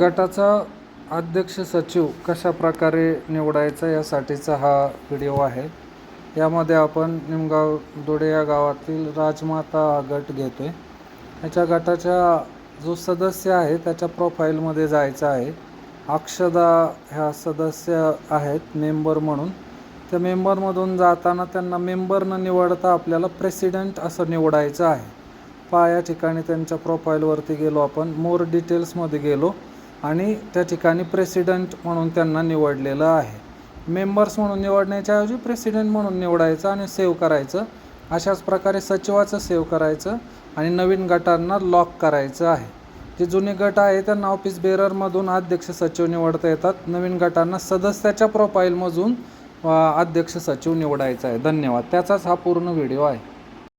गटाचा अध्यक्ष सचिव कशा प्रकारे निवडायचा यासाठीचा हा व्हिडिओ आहे. यामध्ये आपण निमगाव दोडे या गावातील राजमाता गट घेतो आहे याच्या गटाच्या जो सदस्य आहे त्याच्या प्रोफाईलमध्ये जायचं आहे. अक्षदा ह्या सदस्य आहेत मेंबर म्हणून. त्या मेंबरमधून जाताना त्यांना मेंबर न निवडता आपल्याला प्रेसिडेंट असं निवडायचं आहे. पाया ठिकाणी त्यांच्या प्रोफाईलवरती गेलो आपण. मोर डिटेल्समध्ये गेलो. आणि त्या ठिकाणी प्रेसिडेंट म्हणून त्यांना निवडलेलं आहे. मेंबर्स म्हणून निवडण्याच्या ऐवजी प्रेसिडेंट म्हणून निवडायचं आणि सेव्ह करायचं. अशाच प्रकारे सचिवाचं सेव्ह करायचं आणि नवीन गटांना लॉक करायचं आहे. जे जुने गट आहे त्यांना ऑफिस बेररमधून अध्यक्ष सचिव निवडता येतात. नवीन गटांना सदस्याच्या प्रोफाईलमधून अध्यक्ष सचिव निवडायचा आहे. धन्यवाद. त्याचाच हा पूर्ण व्हिडिओ आहे.